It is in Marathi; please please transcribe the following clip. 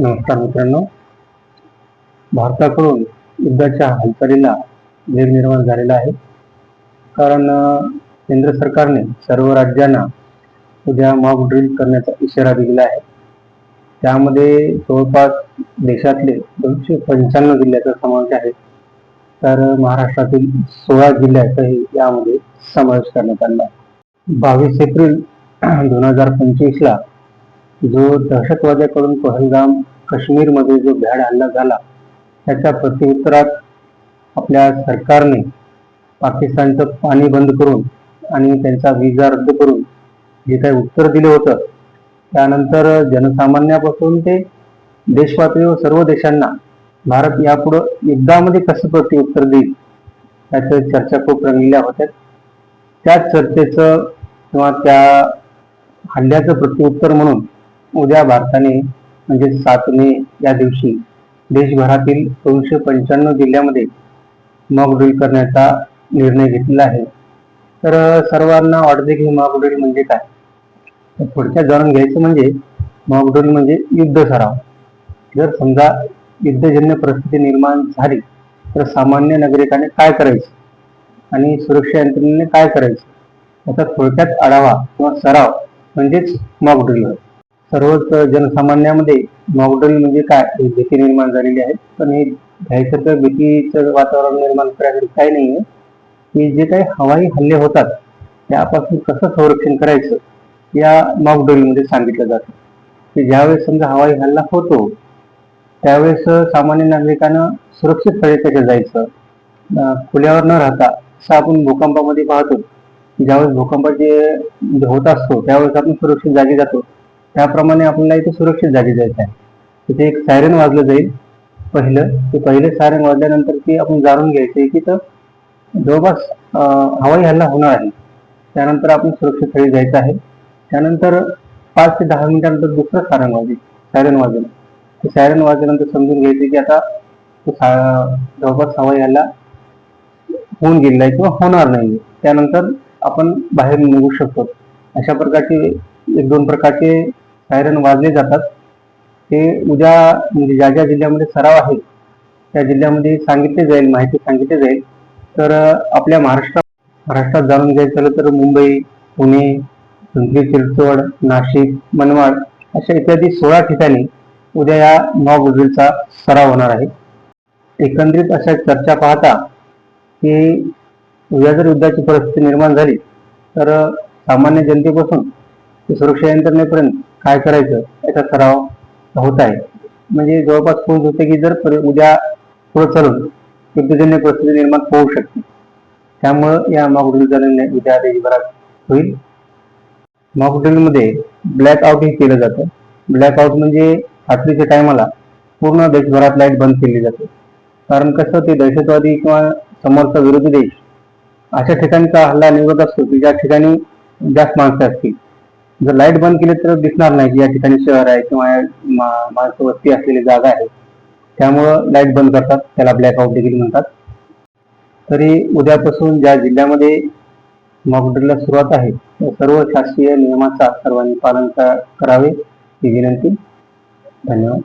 नमस्कार मित्रांनो. भारताकडून युद्धाच्या हालचालीला वेग निर्माण झालेला आहे. कारण केंद्र सरकारने सर्व राज्यांना उद्या मॉक ड्रिल करण्याचा इशारा दिलेला आहे. त्यामध्ये जवळपास देशातले दोनशे पंच्याण्णव जिल्ह्याचा समावेश आहे. तर महाराष्ट्रातील सोळा जिल्ह्याचाही यामध्ये समावेश करण्यात आला आहे. बावीस एप्रिल दोन हजार पंचवीसला जो दहशतवाद्याकडून पहलगाम काश्मीरमध्ये जो भ्याड हल्ला झाला त्याच्या प्रत्युत्तरात आपल्या सरकारने पाकिस्तानचं पाणी बंद करून आणि त्यांचा विजा रद्द करून जे काही उत्तर दिलं होतं त्यानंतर जनसामान्यापासून ते देशपातळीवर सर्व देशांना भारत यापुढं युद्धामध्ये कसं प्रत्युत्तर देईल याच्या चर्चा खूप रंगलेल्या होत्या. त्याच चर्चेचं किंवा त्या हल्ल्याचं प्रत्युत्तर म्हणून उद्या भारताने म्हणजे सात मे या दिवशी देशभरातील दोनशे पंच्याण्णव जिल्ह्यामध्ये मॉकड्रिल करण्याचा निर्णय घेतलेला आहे. तर सर्वांना वाटते की मॉकड्रिल म्हणजे काय? पुढच्या थोडक्यात जाणून घ्यायचं म्हणजे मॉकड्रिल म्हणजे युद्ध सराव. जर समजा युद्धजन्य परिस्थिती निर्माण झाली तर सामान्य नागरिकाने काय करायचं? आणि सुरक्षा यंत्रणेने काय करायचं? याचा थोडक्यात आढावा किंवा सराव म्हणजेच मॉकड्रिल होय सर्वच जनसामान्यामध्ये मॉकड्रिल म्हणजे काय? ही भीती निर्माण झालेली आहे. पण हे घ्यायचं तर भीतीचं वातावरण निर्माण करायसाठी काही नाहीये. की जे काही हवाई हल्ले होतात त्यापासून कसं संरक्षण करायचं या मॉकड्रिलमध्ये सांगितलं जातं. की ज्यावेळेस समजा हवाई हल्ला होतो त्यावेळेस सामान्य नागरिकांना सुरक्षित स्थळी कसे जायचं खुल्यावर न राहता असं आपण भूकंपामध्ये पाहतो ज्यावेळेस भूकंपाचे होत असतो त्यावेळेस आपण सुरक्षित जागी जातो. त्याप्रमाणे आपल्याला इथे सुरक्षित जागी जायचं आहे तिथे एक सायरन वाजलं जाईल. पहिलं ते पहिले सायरन वाजल्यानंतर की आपण जाणून घ्यायचं आहे की तर जवळपास हवाई हल्ला होणार आहे. त्यानंतर आपण सुरक्षित स्थळी जायचं आहे. त्यानंतर पाच ते दहा मिनिटानंतर दुसरं सायरन वाजेल सायरन वाजेल. ते सायरन वाजल्यानंतर समजून घ्यायचं की आता तो जवळपास हवाई हल्ला होऊन गेलेला आहे किंवा होणार नाही त्यानंतर आपण बाहेर निघू शकतो. अशा प्रकारचे एक दोन प्रकारचे सायरन वाजले जातात. ते उद्या म्हणजे ज्या ज्या जिल्ह्यामध्ये सराव आहे त्या जिल्ह्यामध्ये सांगितले जाईल माहिती सांगितली जाईल. तर आपल्या महाराष्ट्रात महाराष्ट्रात जाणून घ्यायचं झालं तर मुंबई पुणे पिंपरी चिंचवड नाशिक मनमाड अशा इत्यादी सोळा ठिकाणी उद्या या मॉक ड्रिलचा सराव होणार आहे. एकंदरीत अशा चर्चा पाहता की उद्या जर युद्धाची परिस्थिती निर्माण झाली तर सामान्य जनतेपासून ते सुरक्षा यंत्रणेपर्यंत काय करायचं? याचा सराव होत आहे. म्हणजे जवळपास पोहोच होते की जर उद्या पुढे चालून युद्धजन्य परिस्थिती निर्माण होऊ शकते. त्यामुळं या मॉकड्रिलचा उद्या देशभरात होईल. मॉकड्रिलमध्ये ब्लॅक आउटही केलं जातं. ब्लॅक आउट म्हणजे रात्रीच्या टायमाला पूर्ण देशभरात लाइट बंद केली जाते. कारण कसं ते दहशतवादी किंवा समोरचा विरोधी देश अशा ठिकाणचा हल्ला निवडत असतो की ज्या ठिकाणी जास्त माणसं असतील. जर लाइट बंद केली तर दिसणार नाही की या ठिकाणी शहर आहे किंवा माणसं वस्ती असलेली जागा आहे. त्यामुळं लाइट बंद करतात. त्याला ब्लॅकआउट देखील म्हणतात. तरी उद्यापासून ज्या जिल्ह्यामध्ये मॉकड्रिलला सुरुवात आहे त्या सर्व शासकीय नियमाचा सर्वांनी पालन करावे ही विनंती. धन्यवाद.